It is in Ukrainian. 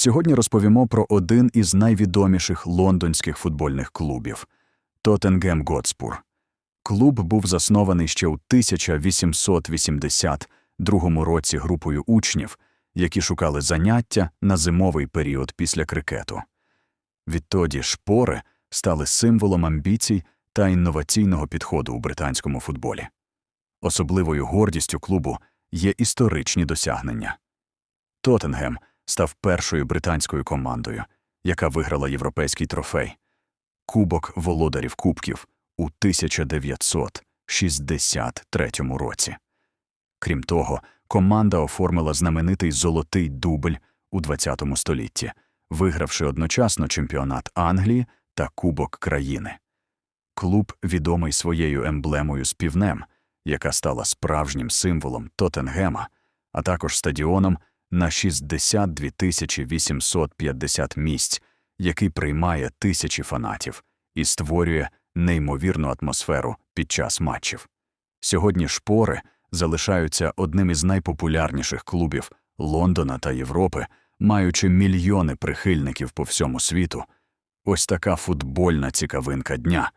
Сьогодні розповімо про один із найвідоміших лондонських футбольних клубів Тоттенгем Готспур. Клуб був заснований ще у 1882 році групою учнів, які шукали заняття на зимовий період після крикету. Відтоді шпори стали символом амбіцій та інноваційного підходу у британському футболі. Особливою гордістю клубу є історичні досягнення. Тоттенгем став першою британською командою, яка виграла європейський трофей Кубок володарів Кубків у 1963 році. Крім того, команда оформила знаменитий золотий дубль у ХХ столітті, вигравши одночасно чемпіонат Англії та Кубок країни. Клуб відомий своєю емблемою з півнем, яка стала справжнім символом Тоттенгема, а також стадіоном на 62 тисячі 850 місць, який приймає тисячі фанатів і створює неймовірну атмосферу під час матчів. Сьогодні шпори залишаються одним із найпопулярніших клубів Лондона та Європи, маючи мільйони прихильників по всьому світу. Ось така футбольна цікавинка дня.